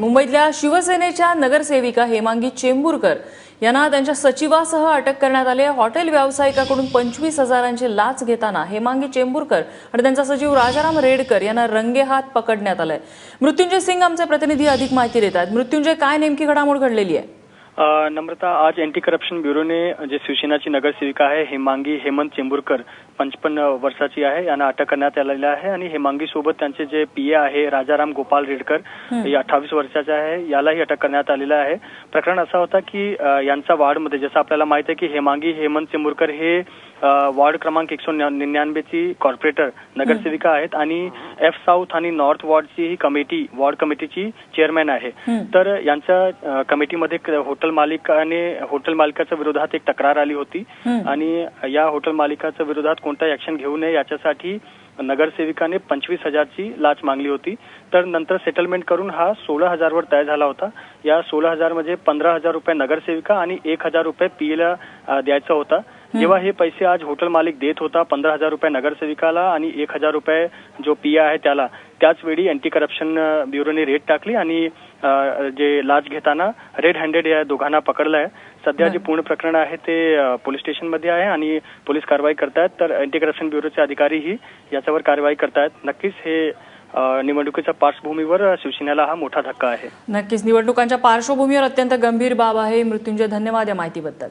मुंबईतल्या शिवसेनेच्या नगरसेविका हेमांगी चेंबूरकर यांना त्यांच्या सचिवासह अटक करण्यात आली आहे. हॉटेल व्यावसायिकाकडून पंचवीस हजारांची लाच घेताना हेमांगी चेंबूरकर आणि त्यांचा सचिव राजाराम रेडकर यांना रंगेहात पकडण्यात आलंय. मृत्युंजय सिंग आमचे प्रतिनिधी अधिक माहिती देत आहेत. मृत्युंजय काय नेमकी घडामोड घडलेली आहे? नम्रता आज अँटी करप्शन ब्युरोने जे शिवसेनाची नगरसेविका आहे हेमांगी हेमंत चेंबूरकर पंचपन्न वर्षाची आहे. यांना अटक करण्यात आलेली आहे आणि हेमांगी सोबत त्यांचे जे पीए आहे राजाराम गोपाल रेडकर हे अठ्ठावीस वर्षाचे आहे. यालाही अटक करण्यात आलेलं आहे. प्रकरण असा होता की यांचा वार्डमध्ये जसं आपल्याला माहीत आहे की हेमांगी हेमंत चेंबूरकर हे वार्ड क्रमांक एकशे निन्यानवेची कॉर्पोरेटर नगरसेविका आहेत आणि एफ साऊथ आणि नॉर्थ वॉर्डची ही कमिटी वॉर्ड कमिटीची चेअरमॅन आहे. तर यांच्या कमिटीमध्ये हॉटेल मालिकाने हॉटेल मालकाच्या विरोधात एक तक्रार आली होती. आणि या हॉटेल मालिकाच्या विरोधात कोणताही ऍक्शन घेऊ नये याच्यासाठी नगरसेविकाने पंचवीस हजारची लाच मागली होती. तर नंतर सेटलमेंट करून हा सोळा हजारवर तय झाला होता. या सोळा हजार म्हणजे पंधरा हजार रुपये नगरसेविका आणि एक हजार रुपये पीएला द्यायचा होता. जेव्हा हे पैसे आज हॉटेल मालिक देत होता पंधरा हजार रुपये नगरसेविकाला आणि एक हजार रुपये जो पीए आहे त्याला. त्याच वेळी अँटी करप्शन ब्युरोने रेड टाकली आणि जे लाच घेताना रेड हँडेड या दोघांना पकडलं आहे सध्या जे पूर्ण प्रकरण आहे ते पोलीस स्टेशनमध्ये आहे आणि पोलीस कारवाई करतायत. तर अँटी करप्शन ब्युरोचे अधिकारीही याच्यावर कारवाई करतायत. नक्कीच हे निवडणुकीच्या पार्श्वभूमीवर शिवसेनेला हा मोठा धक्का आहे. नक्कीच. निवडणुकांच्या पार्श्वभूमीवर अत्यंत गंभीर बाब आहे. मृत्युंजय धन्यवाद या माहितीबद्दल.